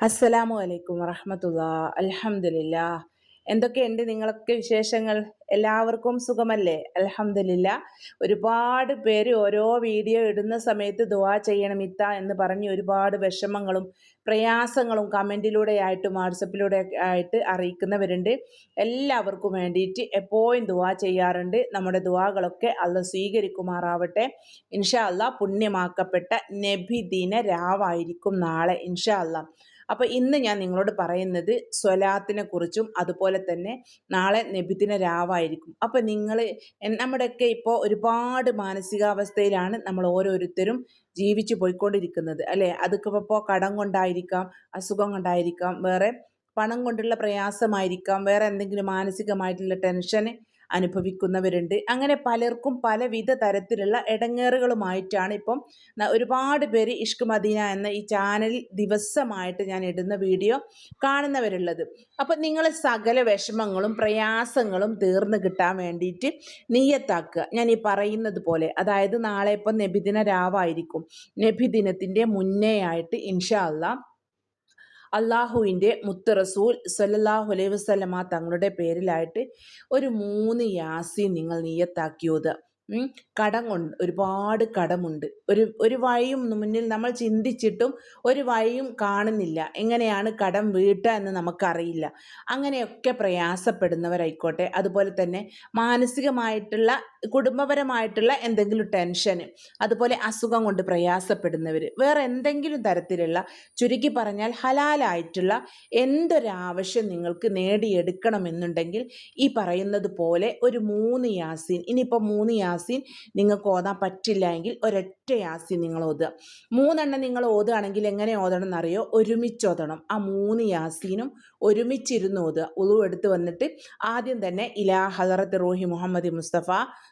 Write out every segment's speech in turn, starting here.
അസ്സലാമു അലൈക്കും വറഹമത്തുള്ള അലഹമില്ല എന്തൊക്കെയുണ്ട് നിങ്ങളൊക്കെ വിശേഷങ്ങൾ? എല്ലാവർക്കും സുഖമല്ലേ? അലഹമില്ല ഒരുപാട് പേര് ഓരോ വീഡിയോ ഇടുന്ന സമയത്ത് ദുവാ ചെയ്യണം ഇത്ത എന്ന് പറഞ്ഞ് ഒരുപാട് വിഷമങ്ങളും പ്രയാസങ്ങളും കമന്റിലൂടെ ആയിട്ടും വാട്സപ്പിലൂടെ ആയിട്ട് അറിയിക്കുന്നവരുണ്ട്. എല്ലാവർക്കും വേണ്ടിയിട്ട് എപ്പോഴും ദുവാ ചെയ്യാറുണ്ട്. നമ്മുടെ ദുവാകളൊക്കെ അല്ല സ്വീകരിക്കുമാറാവട്ടെ. ഇൻഷാ അല്ല പുണ്യമാക്കപ്പെട്ട നബിദിന രാവായിരിക്കും നാളെ ഇൻഷാ അല്ല അപ്പോൾ ഇന്ന് ഞാൻ നിങ്ങളോട് പറയുന്നത് സ്വലാത്തിനെ കുറിച്ചും അതുപോലെ തന്നെ നാളെ നബിദിന രാവായിരിക്കും. അപ്പോൾ നിങ്ങൾ നമ്മുടെയൊക്കെ ഇപ്പോൾ ഒരുപാട് മാനസികാവസ്ഥയിലാണ് നമ്മൾ ഓരോരുത്തരും ജീവിച്ചു പോയിക്കൊണ്ടിരിക്കുന്നത്. അല്ലേ? അതൊക്കെ ഇപ്പോൾ കടം കൊണ്ടായിരിക്കാം അസുഖം കൊണ്ടായിരിക്കാം വേറെ പണം കൊണ്ടുള്ള പ്രയാസമായിരിക്കാം വേറെ എന്തെങ്കിലും മാനസികമായിട്ടുള്ള ടെൻഷൻ അനുഭവിക്കുന്നവരുണ്ട്. അങ്ങനെ പലർക്കും പലവിധ തരത്തിലുള്ള ഇടങ്ങേറുകളുമായിട്ടാണ് ഇപ്പം ഒരുപാട് പേര് ഇഷ്ക് മദീന എന്ന ഈ ചാനൽ ദിവസമായിട്ട് ഞാൻ ഇടുന്ന വീഡിയോ കാണുന്നവരുള്ളത്. അപ്പം നിങ്ങൾ സകല വിഷമങ്ങളും പ്രയാസങ്ങളും തീർന്നു കിട്ടാൻ വേണ്ടിയിട്ട് നീയത്താക്കുക. ഞാൻ ഈ പറയുന്നത് പോലെ അതായത് നാളെ ഇപ്പം നബിദിന രാവായിരിക്കും. നബിദിനത്തിന്റെ മുന്നേ ആയിട്ട് ഇൻഷാ അള്ളാഹ് അള്ളാഹുവിന്റെ മുത്ത് റസൂൽ സല്ലാഹു അലൈഹി വസ്ലമ തങ്ങളുടെ പേരിലായിട്ട് ഒരു മൂന്ന് യാസി നിങ്ങൾ നീയത്താക്കിയത് കടം കൊണ്ട് ഒരുപാട് കടമുണ്ട്. ഒരു ഒരു വഴിയും മുന്നിൽ നമ്മൾ ചിന്തിച്ചിട്ടും ഒരു വഴിയും കാണുന്നില്ല. എങ്ങനെയാണ് കടം വീട്ടുക എന്ന് നമുക്കറിയില്ല. അങ്ങനെയൊക്കെ പ്രയാസപ്പെടുന്നവരായിക്കോട്ടെ. അതുപോലെ തന്നെ മാനസികമായിട്ടുള്ള കുടുംബപരമായിട്ടുള്ള എന്തെങ്കിലും ടെൻഷന് അതുപോലെ അസുഖം കൊണ്ട് പ്രയാസപ്പെടുന്നവർ വേറെ എന്തെങ്കിലും തരത്തിലുള്ള ചുരുക്കി പറഞ്ഞാൽ ഹലാലായിട്ടുള്ള എന്തൊരാവശ്യം നിങ്ങൾക്ക് നേടിയെടുക്കണമെന്നുണ്ടെങ്കിൽ ഈ പറയുന്നത് പോലെ ഒരു മൂന്ന് യാസീൻ ഇനിയിപ്പോൾ മൂന്ന് യാസീൻ നിങ്ങൾക്ക് ഓതാൻ പറ്റില്ല എങ്കിൽ ഒരൊറ്റ യാസീൻ നിങ്ങൾ ഓതുക. മൂന്നെണ്ണം നിങ്ങൾ ഓതുകയാണെങ്കിൽ എങ്ങനെ ഓതണം എന്നറിയോ? ഒരുമിച്ച് ഓതണം. ആ മൂന്ന് യാസീനും ഒരുമിച്ചിരുന്ന് ഓതുക. ഉളു എടുത്ത് വന്നിട്ട് ആദ്യം തന്നെ ഇലാ ഹസറത്ത് റൂഹി മുഹമ്മദ് മുസ്തഫ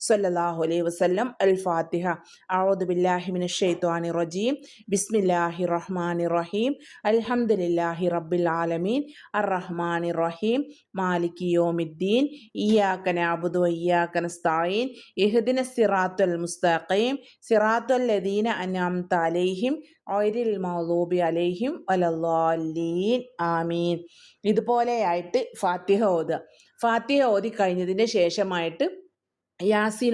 സല്ലല്ലാഹു അലൈഹി വസ്ലം അൽ ഫാത്തിഹ. ഔദ് ബില്ലാഹി ഷെയ്ത്വാനി റജീം. ബിസ്മില്ലാഹി റഹ്മാനി റഹീം. അൽഹംദുലില്ലാഹി റബ്ബിൽ ആലമീൻ. അർ റഹ്മാനി റഹീം. മാലികി യോമിദ്ദീൻ. ഇയ്യാക നഅബുദു സ്ഥായീൻ നസ്തഈൻ. ഇഹ്ദിന സിറാത്തുൽ മുസ്തഖീം സിറാത്തുൽ ലദീന അൻഅംത അലൈഹിം ഔരിൽ മൗലൂബി അലൈഹിം വലല്ലാലീൻ. ആമീൻ. ഇതുപോലെയായിട്ട് ഫാത്തിഹ ഓതുക. ഫാത്തിഹ ഓതി കഴിഞ്ഞതിന് ശേഷമായിട്ട്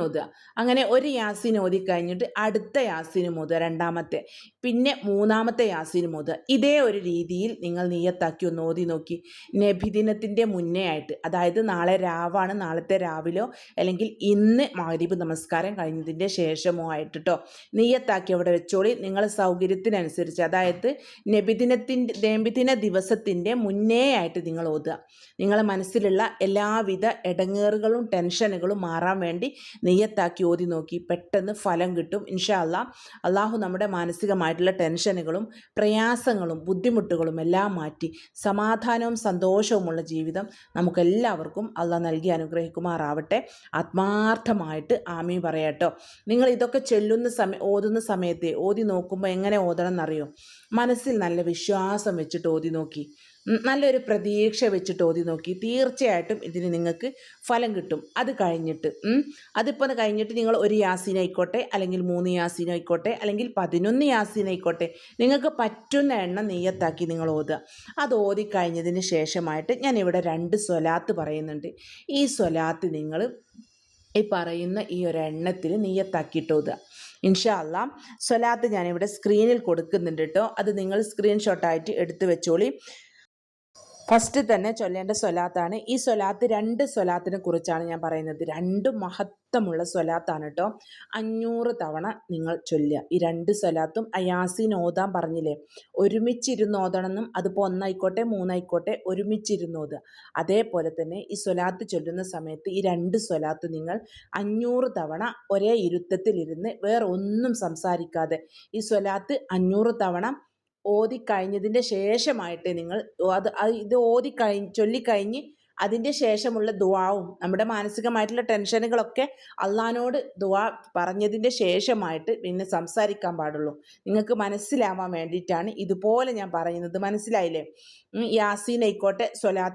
ഓതുക അങ്ങനെ ഒരു യാസീൻ ഓതി കഴിഞ്ഞിട്ട് അടുത്ത യാസീനും രണ്ടാമത്തെ. പിന്നെ മൂന്നാമത്തെ യാസീനും ഇതേ ഒരു രീതിയിൽ നിങ്ങൾ നീയത്താക്കി ഒന്ന് ഓതി നോക്കി. നബിദിനത്തിന്റെ മുന്നേ ആയിട്ട് അതായത് നാളെ രാവാണ് നാളത്തെ രാവിലോ അല്ലെങ്കിൽ ഇന്ന് മാരീബ് നമസ്കാരം കഴിഞ്ഞതിന്റെ ശേഷമോ ആയിട്ട് കേട്ടോ നീയത്താക്കി അവിടെ വെച്ചോളി. നിങ്ങൾ സൗകര്യത്തിനനുസരിച്ച് അതായത് നബിദിനത്തിന്റെ നബിദിന ദിവസത്തിന്റെ മുന്നേ ആയിട്ട് നിങ്ങൾ ഓതുക. നിങ്ങളെ മനസ്സിലുള്ള എല്ലാവിധ ഇടങ്ങേറുകളും ടെൻഷനുകളും മാറാൻ വേണ്ടി നെയ്യത്താക്കി ഓതി നോക്കി പെട്ടെന്ന് ഫലം കിട്ടും. ഇൻഷാ അല്ലാ അള്ളാഹു നമ്മുടെ മാനസികമായിട്ടുള്ള ടെൻഷനുകളും പ്രയാസങ്ങളും ബുദ്ധിമുട്ടുകളും എല്ലാം മാറ്റി സമാധാനവും സന്തോഷവുമുള്ള ജീവിതം നമുക്കെല്ലാവർക്കും അള്ളാഹ് നൽകി അനുഗ്രഹിക്കുമാറാവട്ടെ. ആത്മാർത്ഥമായിട്ട് ആമി പറയാട്ടോ. നിങ്ങൾ ഇതൊക്കെ ചെല്ലുന്ന സമയം ഓതുന്ന സമയത്തെ ഓതി നോക്കുമ്പോൾ എങ്ങനെ ഓതണം എന്നറിയോ മനസ്സിൽ നല്ല വിശ്വാസം വെച്ചിട്ട് ഓതി നോക്കി. നല്ലൊരു പ്രതീക്ഷ വെച്ചിട്ട് ഓതി നോക്കി. തീർച്ചയായിട്ടും ഇതിന് നിങ്ങൾക്ക് ഫലം കിട്ടും. അത് കഴിഞ്ഞിട്ട് അതിപ്പോൾ കഴിഞ്ഞിട്ട് നിങ്ങൾ ഒരു യാസീനായിക്കോട്ടെ അല്ലെങ്കിൽ മൂന്ന് യാസീനായിക്കോട്ടെ അല്ലെങ്കിൽ പതിനൊന്ന് യാസീനായിക്കോട്ടെ നിങ്ങൾക്ക് പറ്റുന്ന എണ്ണം നെയ്യത്താക്കി നിങ്ങൾ ഓതുക. അത് ഓതി കഴിഞ്ഞതിന് ശേഷമായിട്ട് ഞാൻ ഇവിടെ രണ്ട് സ്വലാത്ത് പറയുന്നുണ്ട്. ഈ സ്വലാത്ത് നിങ്ങൾ ഈ പറയുന്ന ഈ ഒരു എണ്ണത്തിൽ നെയ്യത്താക്കിയിട്ട് ഓതുക. ഇൻഷാ സ്വലാത്ത് ഞാനിവിടെ സ്ക്രീനിൽ കൊടുക്കുന്നുണ്ട് കേട്ടോ അത് നിങ്ങൾ സ്ക്രീൻഷോട്ടായിട്ട് എടുത്തു വെച്ചോളി. ഫസ്റ്റ് തന്നെ ചൊല്ലേണ്ട സ്വലാത്താണ്. ഈ സ്വലാത്ത് രണ്ട് സ്വലാത്തിനെ കുറിച്ചാണ് ഞാൻ പറയുന്നത്. രണ്ട് മഹത്വമുള്ള സ്വലാത്താണ് കേട്ടോ അഞ്ഞൂറ് തവണ നിങ്ങൾ ചൊല്ലുക. ഈ രണ്ട് സ്വലാത്തും അയാസീൻ ഓതാൻ പറഞ്ഞില്ലേ? ഒരുമിച്ചിരുന്ന് ഓതണമെന്നും അതിപ്പോൾ ഒന്നായിക്കോട്ടെ മൂന്നായിക്കോട്ടെ ഒരുമിച്ചിരുന്ന് ഓതുക. അതേപോലെ തന്നെ ഈ സ്വലാത്ത് ചൊല്ലുന്ന സമയത്ത് ഈ രണ്ട് സ്വലാത്ത് നിങ്ങൾ അഞ്ഞൂറ് തവണ ഒരേ ഇരുത്തത്തിലിരുന്ന് വേറെ ഒന്നും സംസാരിക്കാതെ ഈ സ്വലാത്ത് അഞ്ഞൂറ് തവണ ഓതിക്കഴിഞ്ഞതിന്റെ ശേഷമായിട്ട് നിങ്ങൾ അത് ഇത് ഓതിക്കഴി ചൊല്ലിക്കഴിഞ്ഞ് അതിന്റെ ശേഷമുള്ള ദുവാവും നമ്മുടെ മാനസികമായിട്ടുള്ള ടെൻഷനുകളൊക്കെ അള്ളഹാനോട് ദുവാ പറഞ്ഞതിന്റെ ശേഷമായിട്ട് പിന്നെ സംസാരിക്കാൻ പാടുള്ളൂ. നിങ്ങൾക്ക് മനസ്സിലാവാൻ വേണ്ടിയിട്ടാണ് ഇതുപോലെ ഞാൻ പറയുന്നത്. മനസ്സിലായില്ലേ? യാസീൻ ആയിക്കോട്ടെ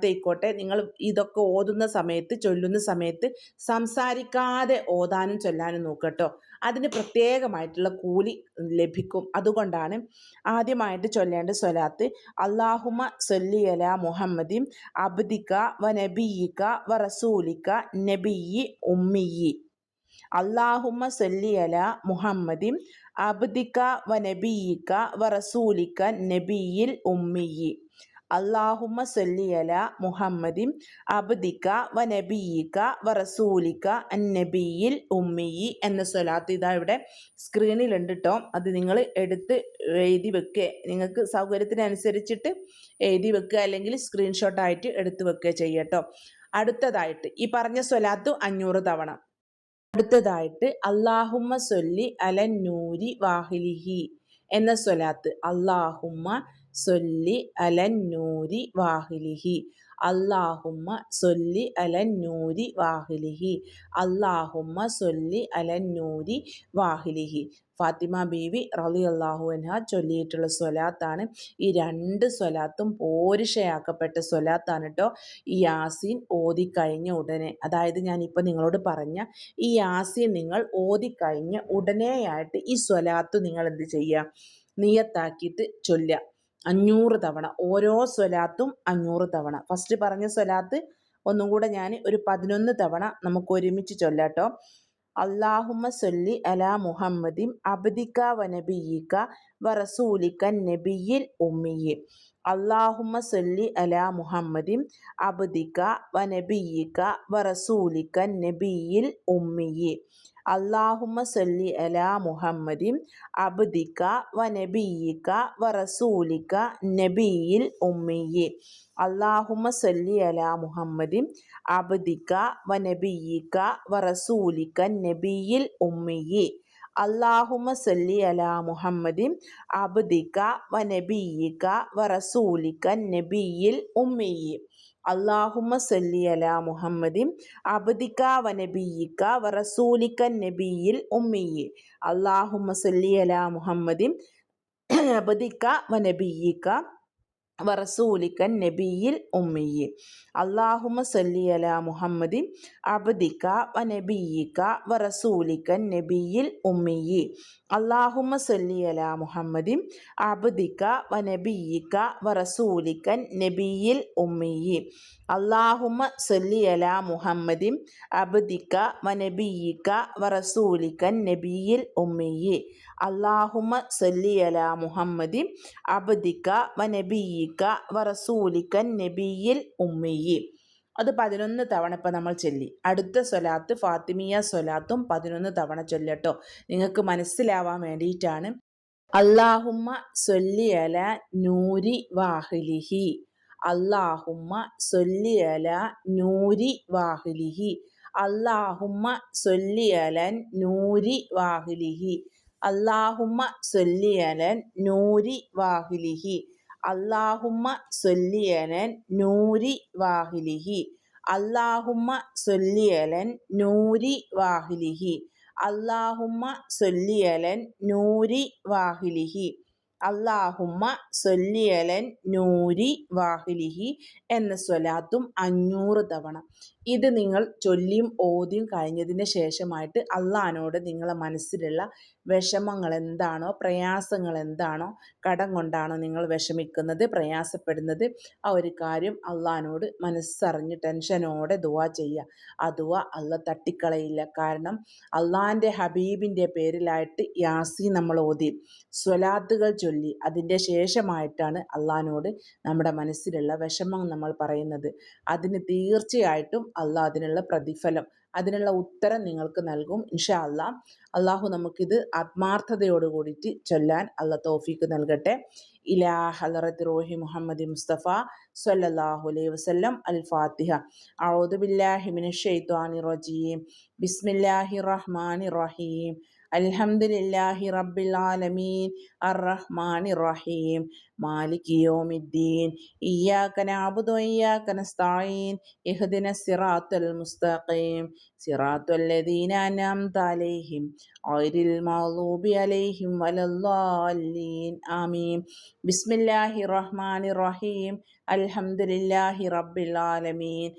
ആയിക്കോട്ടെ നിങ്ങൾ ഇതൊക്കെ ഓതുന്ന സമയത്ത് ചൊല്ലുന്ന സമയത്ത് സംസാരിക്കാതെ ഓതാനും ചൊല്ലാനും നോക്കട്ടോ അതിന് പ്രത്യേകമായിട്ടുള്ള കൂലി ലഭിക്കും. അതുകൊണ്ടാണ് ആദ്യമായിട്ട് ചൊല്ലേണ്ട സ്വലാത്ത് അള്ളാഹുമ സൊല്ലിയല മുഹമ്മദി അബ്ദിക്ക വ നബിയിക്ക വ റസൂലിക്ക നബിയി ഉമ്മിയി. അള്ളാഹുമ സൊല്ലിയല മുഹമ്മദി അബ്ദിക്ക വ നബിയിക്ക വ റസൂലിക്ക നബിയിൽ ഉമ്മിയി. അള്ളാഹുമ്മ സൊല്ലിയല മുഹമ്മദിം അബ്ദിക വ നബിയിക വ റസൂലിക്ക അന്നബിയിൽ ഉമ്മിയി എന്ന സ്വലാത്ത് ഇതാ ഇവിടെ സ്ക്രീനിലുണ്ട് കേട്ടോ അത് നിങ്ങൾ എടുത്ത് എഴുതി വെക്കുക നിങ്ങൾക്ക് സൗകര്യത്തിനനുസരിച്ചിട്ട് എഴുതി വെക്കുക അല്ലെങ്കിൽ സ്ക്രീൻഷോട്ടായിട്ട് എടുത്ത് വെക്കുക ചെയ്യട്ടോ. അടുത്തതായിട്ട് ഈ പറഞ്ഞ സ്വലാത്ത് അഞ്ഞൂറ് തവണ. അടുത്തതായിട്ട് അള്ളാഹുമ്മ സൊല്ലി നൂരി വാഹിലിഹി എന്ന സ്വലാത്ത്. അള്ളാഹുമ്മ സൊല്ലി അലന്നൂരി വാഹിലിഹി. അള്ളാഹുമ്മ സൊല്ലി അലന്നൂരി വാഹിലിഹി. അള്ളാഹുമ്മ സൊല്ലി അലന്നൂരി വാഹിലിഹി. ഫാത്തിമ ബീവി റലി അള്ളാഹു ചൊല്ലിയിട്ടുള്ള സ്വലാത്താണ്. ഈ രണ്ട് സ്വലാത്തും പോരിഷയാക്കപ്പെട്ട സ്വലാത്താണ് കേട്ടോ ഈ യാസീൻ ഓതിക്കഴിഞ്ഞ ഉടനെ അതായത് ഞാനിപ്പോൾ നിങ്ങളോട് പറഞ്ഞ ഈ യാസീൻ നിങ്ങൾ ഓതിക്കഴിഞ്ഞ ഉടനെയായിട്ട് ഈ സ്വലാത്ത് നിങ്ങൾ എന്ത് ചെയ്യുക നിയത്താക്കിയിട്ട് ചൊല്ലുക. അഞ്ഞൂറ് തവണ. ഓരോ സ്വലാത്തും അഞ്ഞൂറ് തവണ. ഫസ്റ്റ് പറഞ്ഞ സ്വലാത്ത് ഒന്നും കൂടെ ഞാൻ ഒരു പതിനൊന്ന് തവണ നമുക്ക് ഒരുമിച്ച് ചൊല്ലാട്ടോ. അള്ളാഹുമ സൊല്ലി അലാ മുഹമ്മദിം അബ്ദിക വനബിയിക വറസൂലിക നബിയിൽ ഉമ്മിയിൽ അള്ളാഹുമ സൊല്ലി അലാ മുഹമ്മദിം അബ്ദിക വനബിയിക വറസൂലിക നബിയിൽ ഉമ്മിയെ. അള്ളാഹുമ്മ സല്ലി അലാ മുഹമ്മദിൻ അബ്ദിക്ക വ നബിയിക്ക വ റസൂലിക്ക നബിയിൽ ഉമ്മിയി അള്ളാഹുമ സല്ലി അലാ മുഹമ്മദിൻ അബ്ദിക്ക വ നബിയിക്ക വ റസൂലിക്ക നബിയിൽ ഉമ്മിയി അള്ളാഹുമ സല്ലി അലാ മുഹമ്മദിൻ അബ്ദിക്ക വ നബിയിക്ക വ റസൂലിക്ക നബിയിൽ ഉമ്മിയി അള്ളാഹുമ്മ സല്ലി അല മുഹമ്മദിൻ അബ്ദിക വ നബിയിക വ റസൂലിക നബിയിൽ ഉമ്മിയി. അള്ളാഹുമ സല്ലി അല മുഹമ്മദിൻ അബ്ദിക വ നബിയിക വറസൂലിക്കൻ നബിയിൽ ഉമ്മിയിൽ അള്ളാഹുമ സല്ലി അല മുഹമ്മദിൻ അബ്ദിക വ നബിയിക്ക വറസൂലിക്കൻ നബിയിൽ ഉമ്മിയി. അള്ളാഹുമ സല്ലി അല മുഹമ്മദിൻ അബദിക്ക വ നബിയിക്ക വറസൂലിക്കൻ നബിയിൽ ഉമ്മിയി. അള്ളാഹുമ സല്ലി അല മുഹമ്മദിൻ അബദിക്ക വ നബിയിക്ക വറസൂലിക്കൻ നബിയിൽ ഉമ്മിയി. അള്ളാഹുമ സല്ലി അല മുഹമ്മദിൻ അബ്ദിക വ നബിയിക വ വറസൂലിക്കൻ നബിയിൽ ഉമ്മിയി. അത് പതിനൊന്ന് തവണ ഇപ്പം നമ്മൾ ചൊല്ലി. അടുത്ത സ്വലാത്ത് ഫാത്തിമിയ സ്വലാത്തും പതിനൊന്ന് തവണ ചൊല്ലട്ടോ. നിങ്ങൾക്ക് മനസ്സിലാവാൻ വേണ്ടിയിട്ടാണ്. അള്ളാഹുമ്മ സൊല്ലി അല നൂരി വാഹിലിഹി. അള്ളാഹുമ്മ സൊല്ലി അല നൂരി വാഹിലിഹി. അള്ളാഹുമ്മ സൊല്ലി അലൻ നൂരി വാഹിലിഹി. അള്ളാഹുമ്മ സൊല്ലിയലൻ നൂരി വാഹിലിഹി. അള്ളാഹുമ്മ സൊല്ലിയലൻ നൂരി വാഹിലിഹി. അള്ളാഹുമ്മ സൊല്ലിയലൻ നൂരി വാഹിലിഹി. അള്ളാഹുമ്മ സൊല്ലിയലൻ നൂരി വാഹിലിഹി. അള്ളാഹുമ്മ സൊല്ലിയലൻ നൂരി വാഹിലിഹി എന്ന സ്വലാത്തും അഞ്ഞൂറ് തവണ. ഇത് നിങ്ങൾ ചൊല്ലിയും ഓതിയും കഴിഞ്ഞതിന് ശേഷമായിട്ട് അള്ളഹാനോട് നിങ്ങളെ മനസ്സിലുള്ള വിഷമങ്ങൾ എന്താണോ പ്രയാസങ്ങൾ എന്താണോ കടം കൊണ്ടാണോ നിങ്ങൾ വിഷമിക്കുന്നത് പ്രയാസപ്പെടുന്നത് ആ ഒരു കാര്യം അള്ളഹാനോട് മനസ്സറിഞ്ഞ് ടെൻഷനോടെ ദുവാ ചെയ്യുക. ആ അള്ള തട്ടിക്കളയില്ല. കാരണം അള്ളാഹാന്റെ ഹബീബിന്റെ പേരിലായിട്ട് യാസി നമ്മൾ ഓതി. സ്വലാത്തുകൾ ചൊല്ലി അതിന്റെ ശേഷമായിട്ടാണ് അള്ളഹാനോട് നമ്മുടെ മനസ്സിലുള്ള വിഷമം നമ്മൾ പറയുന്നത്. അതിന് തീർച്ചയായിട്ടും അള്ളാഹ് അതിനുള്ള പ്രതിഫലം അതിനുള്ള ഉത്തരം നിങ്ങൾക്ക് നൽകും. ഇൻഷാ അല്ലാ അള്ളാഹു നമുക്കിത് ആത്മാർത്ഥതയോട് കൂടിയിട്ട് ചൊല്ലാൻ അള്ള തോഫീക്ക് നൽകട്ടെ. ഇലാ ഹലറത്ത് റോഹി മുഹമ്മദ് മുസ്തഫ സല്ലല്ലാഹു അലൈഹി വസല്ലം അൽ ഫാത്തിഹ അഊദു ബില്ലാഹി റജീം. ബിസ്മില്ലാഹിർ റഹ്മാനിർ റഹീം. അൽഹംദുലില്ലാഹി റബ്ബിൽ ആലമീൻ. അറഹ്മാൻ റഹീം മാലിക് യോമിദ്ദീൻ. ഇയ്യാക്ക നഅബുദു ഇയ്യാക്ക മുസ്തഖീം. സിറാത്തൽ ലദീന അലൈഹിം. റബ്ബിൽ ആലമീൻ.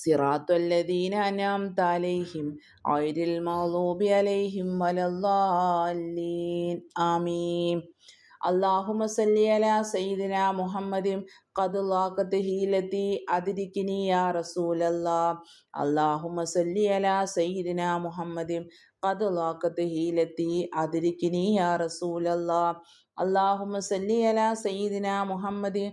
صراط الذين أنعمت عليهم غير المغضوب عليهم ولا الضالين آمين اللهم صل على سيدنا محمد قد لاقت هيلتي أدركني يا رسول الله اللهم صل على سيدنا محمد قد لاقت هيلتي أدركني يا رسول الله اللهم صل على سيدنا محمد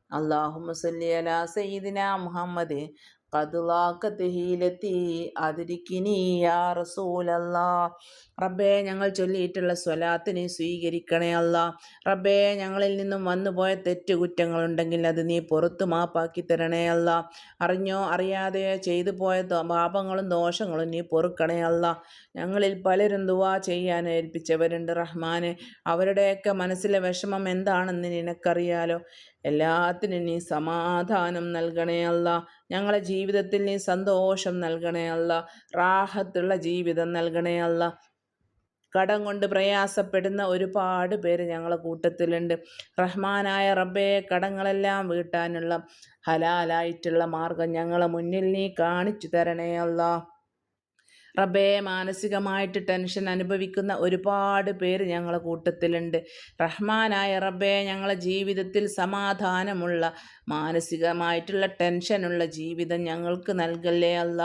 അള്ളാഹുമ സയ്യിദിന മുഹമ്മദ്. യാ റബ്ബേ ഞങ്ങൾ ചൊല്ലിയിട്ടുള്ള സ്വലാത്തിനെ സ്വീകരിക്കണേ അല്ല. റബ്ബേ ഞങ്ങളിൽ നിന്നും വന്നുപോയ തെറ്റുകുറ്റങ്ങളുണ്ടെങ്കിൽ അത് നീ പുറത്തു മാപ്പാക്കി തരണേ അല്ല. അറിഞ്ഞോ അറിയാതെയോ ചെയ്തു പോയ പാപങ്ങളും ദോഷങ്ങളും നീ പൊറുക്കണേ അല്ല. ഞങ്ങളിൽ പലരും ദുവാ ചെയ്യാൻ ഏൽപ്പിച്ചവരുണ്ട് റഹ്മാനെ. അവരുടെയൊക്കെ മനസ്സിലെ വിഷമം എന്താണെന്ന് നിനക്കറിയാലോ? എല്ലാത്തിനും നീ സമാധാനം നൽകണേ അല്ല. ഞങ്ങളെ ജീവിതത്തിൽ നീ സന്തോഷം നൽകണേ അല്ല. റാഹത്തുള്ള ജീവിതം നൽകണേ അല്ല. കടം കൊണ്ട് പ്രയാസപ്പെടുന്ന ഒരുപാട് പേര് ഞങ്ങളെ കൂട്ടത്തിലുണ്ട്. റഹ്മാനായ റബ്ബേ കടങ്ങളെല്ലാം വീട്ടാനുള്ള ഹലാലായിട്ടുള്ള മാർഗം ഞങ്ങളെ മുന്നിൽ നീ കാണിച്ചു തരണേ അല്ലാ. റബ്ബേ മാനസികമായിട്ട് ടെൻഷൻ അനുഭവിക്കുന്ന ഒരുപാട് പേര് ഞങ്ങളെ കൂട്ടത്തിലുണ്ട്. റഹ്മാനായ റബ്ബേ ഞങ്ങളെ ജീവിതത്തിൽ സമാധാനമുള്ള മാനസികമായിട്ടുള്ള ടെൻഷനുള്ള ജീവിതം ഞങ്ങൾക്ക് നൽകല്ലേ അല്ല?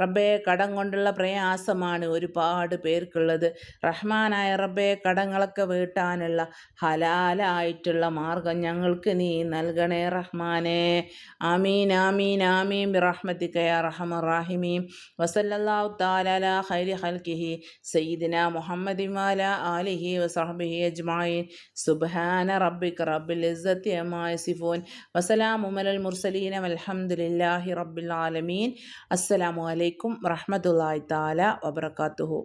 റബ്ബേ കടം കൊണ്ടുള്ള പ്രയാസമാണ് ഒരുപാട് പേർക്കുള്ളത്. റഹ്മാനായ റബ്ബേ കടങ്ങളൊക്കെ വീട്ടാനുള്ള ഹലാലായിട്ടുള്ള മാർഗം ഞങ്ങൾക്ക് നീ നൽകണേ റഹ്മാനെ. ആമീൻ ആമീൻ ആമീൻ. റഹ്മത്തിക്കയ റഹ്മറാഹിമീം വസല്ലാ താല അലാ ഖൈരി ഖൽക്കിഹി സയ്യിദിന മുഹമ്മദി വാല ആലിഹി വസഹബിഹി അജ്മായിൻ സുബ്ഹാന റബ്ബിക് റബ്ബിൽ ഇസ്സത്തി അമ്മാ യസിഫൂൻ. വസലാമു അലൽ മുർസലീന വൽഹംദുലില്ലാഹി റബ്ബിൽ ആലമീൻ. അസ്സലാമു അലൈക്കും റഹ്മത്തുള്ളാഹി തആല വബറകാതുഹു